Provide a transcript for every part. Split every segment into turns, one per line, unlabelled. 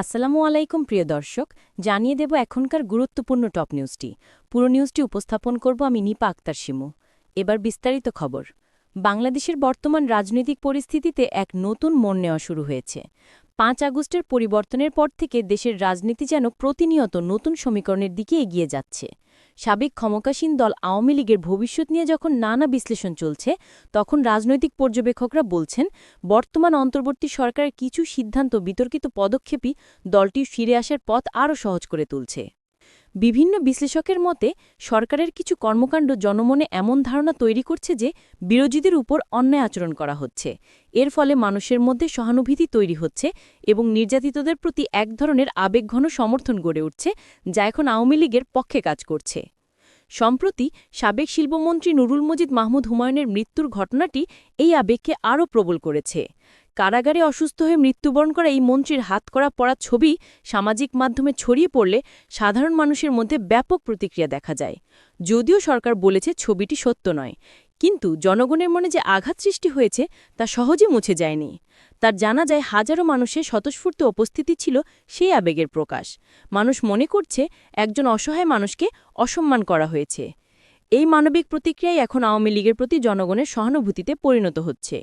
আসসালামু আলাইকুম, প্রিয় দর্শক। জানিয়ে দেব এখনকার গুরুত্বপূর্ণ টপ নিউজটি। পুরো নিউজটি উপস্থাপন করব আমি নিপা আক্তার শিমু। এবার বিস্তারিত খবর। বাংলাদেশের বর্তমান রাজনৈতিক পরিস্থিতিতে এক নতুন মন নেওয়া শুরু হয়েছে। পাঁচ আগস্টের পরিবর্তনের পর থেকে দেশের রাজনীতি যেন প্রতিনিয়ত নতুন সমীকরণের দিকে এগিয়ে যাচ্ছে। সাবেক ক্ষমকাসীন দল আওয়ামী লীগের ভবিষ্যৎ নিয়ে যখন নানা বিশ্লেষণ চলছে, তখন রাজনৈতিক পর্যবেক্ষকরা বলছেন, বর্তমান অন্তর্বর্তী সরকারের কিছু সিদ্ধান্ত বিতর্কিত পদক্ষেপই দলটির ফিরে আসার পথ আরও সহজ করে তুলছে। বিভিন্ন বিশ্লেষকের মতে, সরকারের কিছু কর্মকাণ্ড জনমনে এমন ধারণা তৈরি করছে যে, বিরোধীদের উপর অন্যায় আচরণ করা হচ্ছে। এর ফলে মানুষের মধ্যে সহানুভূতি তৈরি হচ্ছে এবং নির্যাতিতদের প্রতি এক ধরনের আবেগঘন সমর্থন গড়ে উঠছে, যা এখন আওয়ামী লীগের পক্ষে কাজ করছে। সম্প্রতি সাবেক শিল্পমন্ত্রী নুরুল মজিদ মাহমুদ হুমায়ুনের মৃত্যুর ঘটনাটি এই আবেগকে আরও প্রবল করেছে। কারাগারে অসুস্থ হয়ে মৃত্যুবরণ করা এই মন্ত্রীর হাত করা পড়া ছবি সামাজিক মাধ্যমে ছড়িয়ে পড়লে সাধারণ মানুষের মধ্যে ব্যাপক প্রতিক্রিয়া দেখা যায়। যদিও সরকার বলেছে ছবিটি সত্য নয়, কিন্তু জনগণের মনে যে আঘাত সৃষ্টি হয়েছে তা সহজে মুছে যায়নি। তার জানা যায় হাজারো মানুষের স্বতঃস্ফূর্ত উপস্থিতি ছিল সেই আবেগের প্রকাশ। মানুষ মনে করছে একজন অসহায় মানুষকে অসম্মান করা হয়েছে। এই মানবিক প্রতিক্রিয়াই এখন আওয়ামী লীগের প্রতি জনগণের সহানুভূতিতে পরিণত হচ্ছে।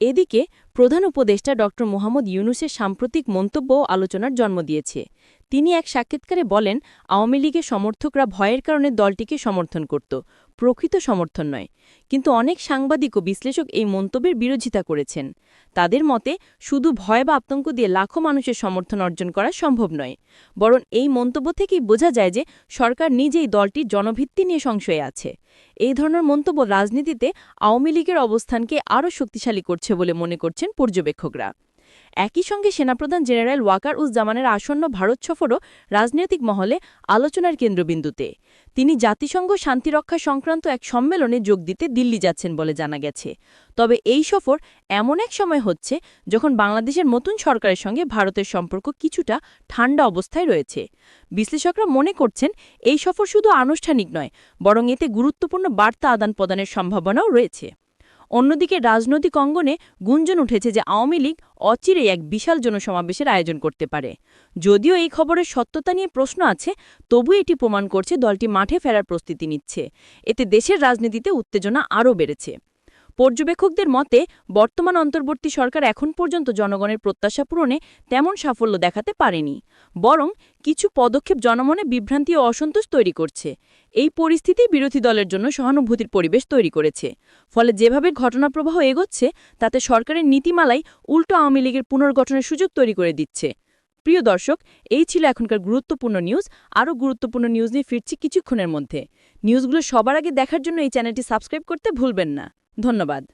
এদিকে প্রধান উপদেষ্টা ড. মোহাম্মদ ইউনুসের সাম্প্রতিক মন্তব্য আলোচনার জন্ম দিয়েছে। তিনি এক সাক্ষাৎকারে বলেন, আওয়ামী লীগের সমর্থকরা ভয়ের কারণে দলটিকে সমর্থন করত, প্রকৃত সমর্থন নয়। কিন্তু অনেক সাংবাদিক ও বিশ্লেষক এই মন্তব্যের বিরোধিতা করেছেন। তাদের মতে, শুধু ভয় বা আতঙ্ক দিয়ে লাখো মানুষের সমর্থন অর্জন করা সম্ভব নয়। বরং এই মন্তব্য থেকেই বোঝা যায় যে, সরকার নিজেই দলটির জনভিত্তি নিয়ে সংশয়ে আছে। এই ধরনের মন্তব্য রাজনীতিতে আওয়ামী লীগের অবস্থানকে আরও শক্তিশালী করছে বলে মনে করছেন পর্যবেক্ষকরা। একই সঙ্গে সেনাপ্রধান জেনারেল ওয়াকার উজ্জামানের আসন্ন ভারত সফরও রাজনৈতিক মহলে আলোচনার কেন্দ্রবিন্দুতে। তিনি জাতিসংঘ শান্তিরক্ষা সংক্রান্ত এক সম্মেলনে যোগ দিতে দিল্লি যাচ্ছেন বলে জানা গেছে। তবে এই সফর এমন এক সময় হচ্ছে যখন বাংলাদেশের নতুন সরকারের সঙ্গে ভারতের সম্পর্ক কিছুটা ঠান্ডা অবস্থায় রয়েছে। বিশ্লেষকরা মনে করছেন, এই সফর শুধু আনুষ্ঠানিক নয়, বরং এতে গুরুত্বপূর্ণ বার্তা আদান প্রদানের সম্ভাবনাও রয়েছে। অন্যদিকে রাজনৈতিক অঙ্গনে গুঞ্জন উঠেছে যে আওয়ামী লীগ অচিরেই এক বিশাল জনসমাবেশের আয়োজন করতে পারে। যদিও এই খবরের সত্যতা নিয়ে প্রশ্ন আছে, তবু এটি প্রমাণ করছে দলটি মাঠে ফেরার প্রস্তুতি নিচ্ছে। এতে দেশের রাজনীতিতে উত্তেজনা আরও বেড়েছে। পর্যবেক্ষকদের মতে, বর্তমান অন্তর্বর্তী সরকার এখন পর্যন্ত জনগণের প্রত্যাশা পূরণে তেমন সাফল্য দেখাতে পারেনি, বরং কিছু পদক্ষেপ জনমনে বিভ্রান্তি ও অসন্তোষ তৈরি করছে। এই পরিস্থিতি বিরোধী দলের জন্য সহানুভূতির পরিবেশ তৈরি করেছে। ফলে যেভাবে ঘটনাপ্রবাহ এগোচ্ছে, তাতে সরকারের নীতিমালাই উল্টো আওয়ামী লীগের পুনর্গঠনের সুযোগ তৈরি করে দিচ্ছে। প্রিয় দর্শক, এই ছিল এখনকার গুরুত্বপূর্ণ নিউজ। আরও গুরুত্বপূর্ণ নিউজ নিয়ে ফিরছি কিছুক্ষণের মধ্যে। নিউজগুলো সবার আগে দেখার জন্য এই চ্যানেলটি সাবস্ক্রাইব করতে ভুলবেন না। ধন্যবাদ।